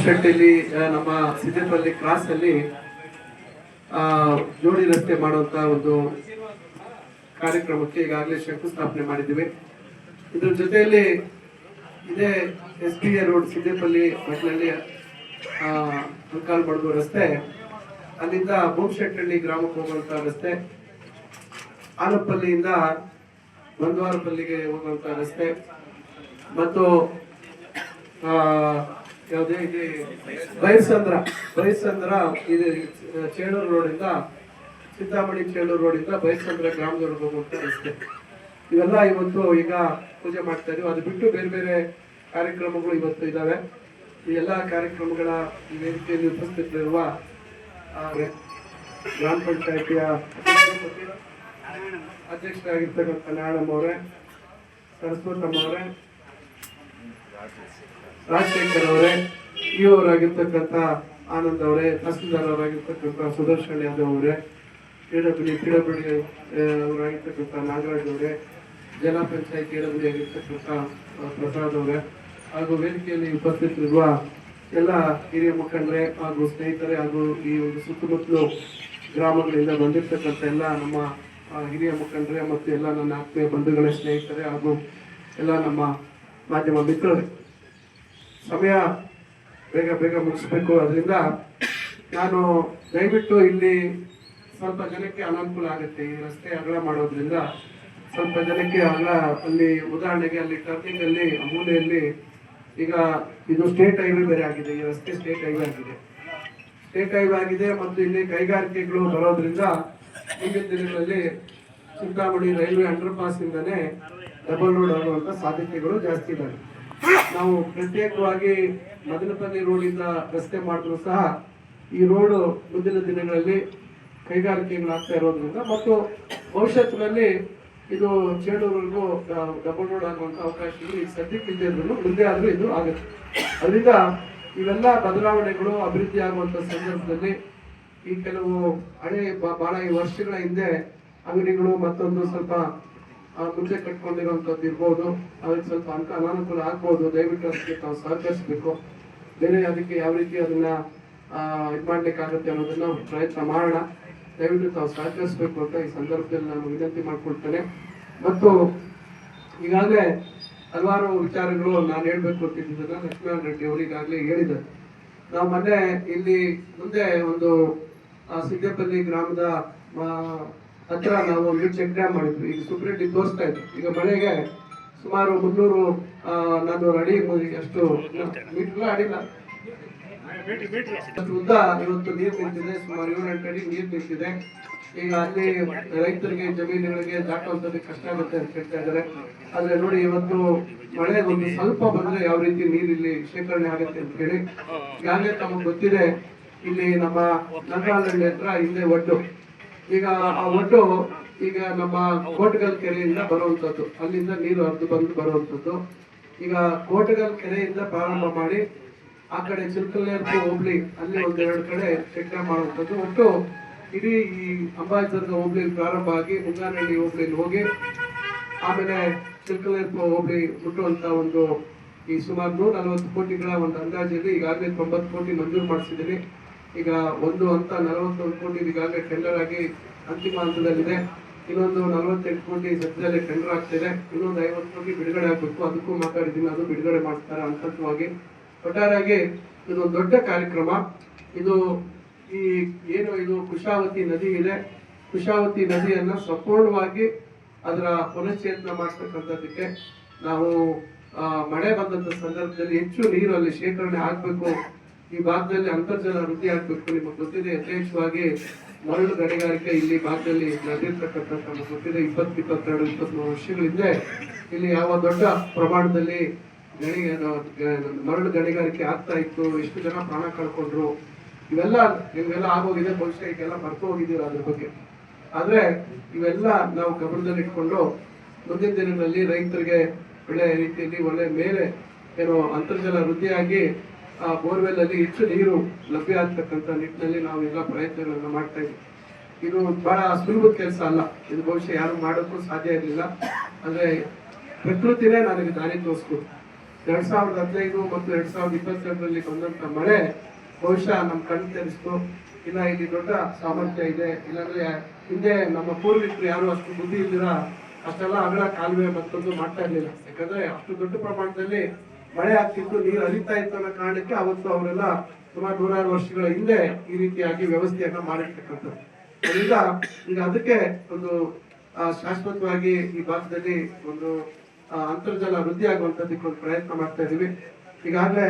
ಗುಂಪಶೆಟ್ಟಿಲಿ ನಮ್ಮ ಸಿದ್ದೇಪಲ್ಲಿ ಕ್ರಾಸ್ ಅಲ್ಲಿ ಜೋಡಿ ರಸ್ತೆ ಮಾಡುವಂತ ಒಂದು ಕಾರ್ಯಕ್ರಮಕ್ಕೆ ಈಗಾಗಲೇ ಶಂಕುಸ್ಥಾಪನೆ ಮಾಡಿದ್ದೀವಿ. ಇದ್ರ ಜೊತೆಯಲ್ಲಿ ಇದೇ S P A road Siddepalli ಮಠದಲ್ಲಿ ಅಂಕಾಲ್ ಬಡಗು ರಸ್ತೆ, ಅಲ್ಲಿಂದ ಭೂಮಶೆಟ್ಟಳ್ಳಿ ಗ್ರಾಮಕ್ಕೆ ಹೋಗುವಂತ ರಸ್ತೆ ಆಲಪ್ಪಲ್ಲಿಯಿಂದ ಬಂದ್ವಾರಪಲ್ಲಿಗೆ ಹೋಗುವಂತ ರಸ್ತೆ, ಮತ್ತು ಯಾವುದೇ ಇದೆ. ಬೈಸಂದ್ರ ಬೈಸಂದ್ರ ಇದು ಚೇಳೂರು ರೋಡಿಂದ ಸಿದ್ದಾಮಣಿ ಚೇಳೂರು ರೋಡಿಂದ ಬೈಸಂದ್ರ ಗ್ರಾಮದೊಳಗೆ ಹೋಗುವಂತ ರಸ್ತೆ. ಇವೆಲ್ಲ ಇವತ್ತು ಈಗ ಪೂಜೆ ಮಾಡ್ತಾ ಇದೀವಿ ಅದು ಬಿಟ್ಟು ಬೇರೆ ಬೇರೆ ಕಾರ್ಯಕ್ರಮಗಳು ಇವತ್ತು ಇದ್ದಾವೆ ಈ ಎಲ್ಲ ಕಾರ್ಯಕ್ರಮಗಳ ಈ ವೇದಿಕೆಯಲ್ಲಿ ಉಪಸ್ಥಿತರಿರುವ ಗ್ರಾಮ ಪಂಚಾಯತಿಯ ಅಧ್ಯಕ್ಷರಾಗಿರ್ತಕ್ಕಂಥ ನಾಡಮ್ಮ ಅವರೇ, ಸರಸ್ವತಮ್ಮ ಅವರೇ ರಾಜಶೇಖರ್ ಅವರೇ ಇವರಾಗಿರ್ತಕ್ಕಂಥ ಆನಂದ್ ಅವರೇ ತಹಸೀಲ್ದಾರ್ ಅವರಾಗಿರ್ತಕ್ಕಂಥ ಸುದರ್ಶನ್ ಯಾದವ್ ಅವರೇ ಪಿಡಬ್ಲ್ಯೂ ಪಿಡಬ್ಲ್ಯೂ ಅವರಾಗಿರ್ತಕ್ಕಂಥ ನಾಗರಾಜ್ ಅವರೇ, ಜಿಲ್ಲಾ ಪಂಚಾಯತ್ ಪಿಡಬ್ಲ್ಯೂ ಆಗಿರ್ತಕ್ಕಂಥ ಪ್ರಸಾದ್ ಅವರೇ, ಹಾಗೂ ವೇದಿಕೆಯಲ್ಲಿ ಉಪಸ್ಥಿತರಿರುವ ಎಲ್ಲ ಹಿರಿಯ ಮುಖಂಡರೇ ಹಾಗೂ ಸ್ನೇಹಿತರೆ ಹಾಗೂ ಈ ಒಂದು ಸುತ್ತಮುತ್ತಲು ಗ್ರಾಮಗಳಿಂದ ಬಂದಿರತಕ್ಕಂಥ ಎಲ್ಲ ನಮ್ಮ ಹಿರಿಯ ಮುಖಂಡರೇ ಮತ್ತು ಎಲ್ಲ ನನ್ನ ಆತ್ಮೀಯ ಬಂಧುಗಳೇ, ಸ್ನೇಹಿತರೆ ಹಾಗೂ ಎಲ್ಲ ನಮ್ಮ ಮಾಧ್ಯಮ ಮಿತ್ರರೇ. ಸಮಯ ಬೇಗ ಬೇಗ ಮುಗಿಸ್ಬೇಕು. ಅದರಿಂದ ನಾನು ದಯವಿಟ್ಟು ಇಲ್ಲಿ ಸ್ವಲ್ಪ ಜನಕ್ಕೆ ಅನಾನುಕೂಲ ಆಗುತ್ತೆ. ಈ ರಸ್ತೆ ಅಗಲ ಮಾಡೋದ್ರಿಂದ ಸ್ವಲ್ಪ ಜನಕ್ಕೆ ಅಗಲ, ಅಲ್ಲಿ ಉದಾಹರಣೆಗೆ ಅಲ್ಲಿ ಟರ್ನಿಂಗ್ ಅಲ್ಲಿ, ಅಮೂಲೆಯಲ್ಲಿ ಈಗ ಇದು ಸ್ಟೇಟ್ ಹೈವೇ ಬೇರೆ ಆಗಿದೆ. ಈ ರಸ್ತೆ ಸ್ಟೇಟ್ ಹೈವೇ ಆಗಿದೆ. ಸ್ಟೇಟ್ ಹೈವೇ ಆಗಿದೆ ಮತ್ತು ಇಲ್ಲಿ ಕೈಗಾರಿಕೆಗಳು ಬರೋದ್ರಿಂದ ಮುಂದಿನ ದಿನಗಳಲ್ಲಿ ಚಿಂತಾಮಣಿ ರೈಲ್ವೆ ಅಂಡರ್ ಪಾಸ್ ಇಂದಾನೆ ಡಬಲ್ ರೋಡ್ ಆಗುವಂತ ಸಾಧ್ಯತೆಗಳು ಜಾಸ್ತಿ ಇದ್ದಾವೆ ನಾವು ಪ್ರತ್ಯೇಕವಾಗಿ ಮದನಪಲ್ಲಿ ರೋಡ್ ಇಂದ ರಸ್ತೆ ಮಾಡಿದ್ರು ಸಹ ಈ ರೋಡ್ ಮುಂದಿನ ದಿನಗಳಲ್ಲಿ ಕೈಗಾರಿಕೆಗಳಾಗ್ತಾ ಇರೋದ್ರಿಂದ ಮತ್ತು ಭವಿಷ್ಯತ್ತಿನಲ್ಲಿ ಇದು ಚೇಳೂರಿಗೂ ಡಬಲ್ ರೋಡ್ ಆಗುವಂಥ ಅವಕಾಶ ಈಗ ಸದ್ಯಕ್ಕೆ ಇಲ್ಲದೆ ಇದ್ರು ಮುಂದೆ ಆದ್ರೂ ಇದು ಆಗುತ್ತೆ. ಅದರಿಂದ ಇವೆಲ್ಲ ಬದಲಾವಣೆಗಳು, ಅಭಿವೃದ್ಧಿ ಆಗುವಂಥ ಸಂದರ್ಭದಲ್ಲಿ ಈ ಕೆಲವು ಹಳೆ ಬಹಳ ವರ್ಷಗಳ ಹಿಂದೆ ಅಂಗಡಿಗಳು ಮತ್ತೊಂದು ಸ್ವಲ್ಪ ಆ, ಮುಂದೆ ಕಟ್ಕೊಂಡಿರುವಂತದ್ದು ಇರ್ಬೋದು ಅದಕ್ಕೆ ಸ್ವಲ್ಪ ಅನ್ಕ ಅನಾನುಕೂಲ ಆಗ್ಬೋದು ದಯವಿಟ್ಟು ಅದಕ್ಕೆ ತಾವು ಸಹಕರಿಸಬೇಕು. ಬೇರೆ ಅದಕ್ಕೆ ಯಾವ ರೀತಿ ಅದನ್ನ ಇದು ಇದ್ ಮಾಡ್ಲಿಕ್ಕೆ ಆಗುತ್ತೆ ಅನ್ನೋದನ್ನ ಪ್ರಯತ್ನ ಮಾಡೋಣ. ದಯವಿಟ್ಟು ತಾವು ಸಹಕರಿಸಬೇಕು ಅಂತ ಈ ಸಂದರ್ಭದಲ್ಲಿ ನಾನು ವಿನಂತಿ ಮಾಡ್ಕೊಳ್ತೇನೆ. ಮತ್ತು ಈಗಾಗಲೇ ಹಲವಾರು ವಿಚಾರಗಳು ನಾನು ಹೇಳ್ಬೇಕು ಅಂತಿದ್ದನ್ನ ಲಕ್ಷ್ಮೀನಾರಾಯಣ ರೆಡ್ಡಿ ಅವರು ಈಗಾಗಲೇ ಹೇಳಿದ್ದಾರೆ. ನಾವು ಮೊನ್ನೆ ಇಲ್ಲಿ ಮುಂದೆ ಒಂದು ಸಿದ್ದಪಲ್ಲಿ ಗ್ರಾಮದ ಹತ್ರ ನಾವು ಒಂದು ಚೆಕ್ ಡ್ಯಾಮ್ ಮಾಡಿದ್ವಿ. ಈಗ ಸುಪ್ರೀಂ ತೋರಿಸ್ತಾ ಇತ್ತು ಈಗ ಮಳೆಗೆ ಸುಮಾರು ಮುನ್ನೂರು ನಾನು ನಾನ್ನೂರು ಅಡಿ ಅಷ್ಟು ಮೀಟರ್ ಅಡಿಲ್ಲ ಉದ್ದ ಇವತ್ತು ನೀರು ನಿಂತಿದೆ. ಸುಮಾರು ಏಳೆಂಟು ಅಡಿ ನೀರು ನಿಂತಿದೆ. ಈಗ ಅಲ್ಲಿ ರೈತರಿಗೆ, ಜಮೀನುಗಳಿಗೆ ದಾಟುವಂಥದ್ದು ಕಷ್ಟ ಆಗುತ್ತೆ ಅಂತ ಹೇಳ್ತಾ ಇದ್ದಾರೆ. ಆದ್ರೆ ನೋಡಿ, ಇವತ್ತು ಮಳೆ ಒಂದು ಸ್ವಲ್ಪ ಬಂದ್ರೆ ಯಾವ ರೀತಿ ನೀರು ಇಲ್ಲಿ ಶೇಖರಣೆ ಆಗುತ್ತೆ ಅಂತ ಹೇಳಿ. ಈಗಾಗಲೇ ತಮಗೆ ಗೊತ್ತಿದೆ, ಇಲ್ಲಿ ನಮ್ಮ ನಗರಾಲಹಳ್ಳಿ ಹತ್ರ ಹಿಂದೆ ಒಡ್ಡು. ಈಗ ಆ ಒಡ್ಡು ಈಗ ನಮ್ಮ ಕೋಟಗಲ್ ಕೆರೆಯಿಂದ ಬರುವಂತದ್ದು. ಅಲ್ಲಿಂದ ನೀರು ಹರಿದು ಬಂದು ಬರುವಂತದ್ದು. ಈಗ ಕೋಟಗಲ್ ಕೆರೆಯಿಂದ ಪ್ರಾರಂಭ ಮಾಡಿ ಆ ಕಡೆ ಚಿಲ್ಕಲ್ಲೇರ್ಪು ಹೋಗ್ಲಿ ಅಲ್ಲಿ ಒಂದೆರಡು ಕಡೆ ಚಟ್ನ ಮಾಡುವಂಥದ್ದು ಒಟ್ಟು ಇಡೀ ಈ ಅಂಬಾಜಿದರ್ಗ ಹೋಗ್ಲಿ ಪ್ರಾರಂಭ ಆಗಿ ಮುಂಗಾನಹಳ್ಳಿ ಹೋಗ್ಲಿ ಹೋಗಿ ಆಮೇಲೆ ಚಿಲ್ಕಲ್ಲೇರ್ಪು ಹೋಗ್ಲಿ ಮುಟ್ಟುವಂತ ಒಂದು ಈ ಸುಮಾರು ನೂರ ನಲವತ್ತು ಕೋಟಿಗಳ ಒಂದು ಅಂದಾಜಲ್ಲಿ ಈಗಾಗಲೇ ತೊಂಬತ್ತು ಕೋಟಿ ಮಂಜೂರು ಮಾಡಿಸಿದ್ದೀನಿ ಈಗ ಒಂದು ಹಂತ ನಲವತ್ತೊಂದು ಕೋಟಿ ಈಗಾಗಲೇ ಟೆಂಡರ್ ಆಗಿ ಅಂತಿಮ ಹಂತದಲ್ಲಿದೆ. ಇನ್ನೊಂದು ನಲವತ್ತೆಂಟು ಕೋಟಿ ಸದ್ಯದಲ್ಲೇ ಟೆಂಡರ್ ಆಗ್ತಿದೆ ಇನ್ನೊಂದು ಐವತ್ತು ಕೋಟಿ ಬಿಡುಗಡೆ ಆಗಬೇಕು. ಅದಕ್ಕೂ ಮಾತಾಡಿದ್ದೀನಿ. ಅದು ಬಿಡುಗಡೆ ಮಾಡ್ತಾರೆ ಹಂತವಾಗಿ ಒಟ್ಟಾರೆಯಾಗಿ ಇದೊಂದು ದೊಡ್ಡ ಕಾರ್ಯಕ್ರಮ. ಇದು ಈ ಏನು ಇದು ಕುಶಾವತಿ ನದಿ ಇದೆ. ಕುಶಾವತಿ ನದಿಯನ್ನು ಸಂಪೂರ್ಣವಾಗಿ ಅದರ ಪುನಶ್ಚೇತನ ಮಾಡ್ತಕ್ಕಂಥದ್ದಕ್ಕೆ ನಾವು ಮಳೆ ಬಂದಂತ ಸಂದರ್ಭದಲ್ಲಿ ಹೆಚ್ಚು ನೀರು ಅಲ್ಲಿ ಶೇಖರಣೆ ಆಗ್ಬೇಕು. ಈ ಭಾಗದಲ್ಲಿ ಅಂತರ್ಜಲ ವೃದ್ಧಿ ಆಗ್ಬೇಕು. ನಿಮಗೆ ಗೊತ್ತಿದೆ, ಯಥೇಚ್ಛವಾಗಿ ಮರಳು ಗಣಿಗಾರಿಕೆ ಇಲ್ಲಿ ಭಾಗದಲ್ಲಿ ನಡೆದಿರ್ತಕ್ಕಂಥ ನಮಗೆ ಗೊತ್ತಿದೆ ಇಪ್ಪತ್ತು ಇಪ್ಪತ್ತೆರಡು ಇಪ್ಪತ್ಮೂರು ವರ್ಷಗಳಿಂದ ಇಲ್ಲಿ ಯಾವ ದೊಡ್ಡ ಪ್ರಮಾಣದಲ್ಲಿ ಗಣಿ ಮರಳು ಗಣಿಗಾರಿಕೆ ಆಗ್ತಾ ಇತ್ತು, ಎಷ್ಟು ಜನ ಪ್ರಾಣ ಕಳ್ಕೊಂಡ್ರು, ಇವೆಲ್ಲ ಇವೆಲ್ಲ ಆಗೋಗಿದೆ ಬಹುಶಃ ಈಗೆಲ್ಲ ಮರ್ತು ಹೋಗಿದ್ದೀರ ಅದ್ರ ಬಗ್ಗೆ. ಆದ್ರೆ ಇವೆಲ್ಲ ನಾವು ಗಮನದಲ್ಲಿಟ್ಕೊಂಡು ಮುಂದಿನ ದಿನಗಳಲ್ಲಿ ರೈತರಿಗೆ ಒಳ್ಳೆ ರೀತಿಯಲ್ಲಿ ಒಳ್ಳೆ ಮೇಲೆ ಏನು ಅಂತರ್ಜಲ ವೃದ್ಧಿಯಾಗಿ ಆ ಬೋರ್ವೆಲ್ ಅಲ್ಲಿ ಹೆಚ್ಚು ನೀರು ಲಭ್ಯ ಆಗ್ತಕ್ಕಂಥ ನಿಟ್ಟಿನಲ್ಲಿ ನಾವು ಎಲ್ಲ ಪ್ರಯತ್ನಗಳನ್ನ ಮಾಡ್ತಾ ಇದ್ದೀವಿ. ಇದು ಬಹಳ ಸುಲಭದ ಕೆಲಸ ಅಲ್ಲ. ಇದು ಬಹುಶಃ ಯಾರು ಮಾಡೋಕ್ಕೂ ಸಾಧ್ಯ ಇರಲಿಲ್ಲ. ಅಂದ್ರೆ ಪ್ರಕೃತಿನೇ ನನಗೆ ದಾರಿ ತೋರಿಸ್ಕೊಡು. ಎರಡ್ ಸಾವಿರದ ಹದಿನೈದು ಮತ್ತು ಎರಡ್ ಸಾವಿರದ ಇಪ್ಪತ್ತೆರಡರಲ್ಲಿ ಬಂದಂತ ಮಳೆ ಬಹುಶಃ ನಮ್ಮ ಕಣ್ ತೆರೆಸ್ತು. ಇಲ್ಲ ಇಲ್ಲಿ ದೊಡ್ಡ ಸಾಮರ್ಥ್ಯ ಇದೆ. ಇಲ್ಲಾಂದ್ರೆ ಹಿಂದೆ ನಮ್ಮ ಪೂರ್ವಿಕರು ಯಾರು ಅಷ್ಟು ಬುದ್ಧಿ ಇಲ್ದಿರ ಅಷ್ಟೆಲ್ಲ ಅಗಲ ಕಾಲುವೆ ಮತ್ತೊಂದು ಮಾಡ್ತಾ ಇರ್ಲಿಲ್ಲ. ಯಾಕಂದ್ರೆ ಅಷ್ಟು ದೊಡ್ಡ ಪ್ರಮಾಣದಲ್ಲಿ ಮಳೆ ಆಗ್ತಿತ್ತು, ನೀರು ಹರಿತಾ ಇತ್ತು ಅನ್ನೋ ಕಾರಣಕ್ಕೆ ಅವತ್ತು ಅವರೆಲ್ಲ ಸುಮಾರು ನೂರಾರು ವರ್ಷಗಳ ಹಿಂದೆ ಈ ರೀತಿಯಾಗಿ ವ್ಯವಸ್ಥೆಯನ್ನ ಮಾಡಿರ್ತಕ್ಕಂಥದ್ದು. ಅದರಿಂದ ಈಗ ಅದಕ್ಕೆ ಒಂದು ಶಾಶ್ವತವಾಗಿ ಈ ಭಾಗದಲ್ಲಿ ಒಂದು ಅಂತರ್ಜಲ ವೃದ್ಧಿ ಆಗುವಂತದಕ್ಕೆ ಒಂದು ಪ್ರಯತ್ನ ಮಾಡ್ತಾ ಇದೀವಿ ಈಗಾಗಲೇ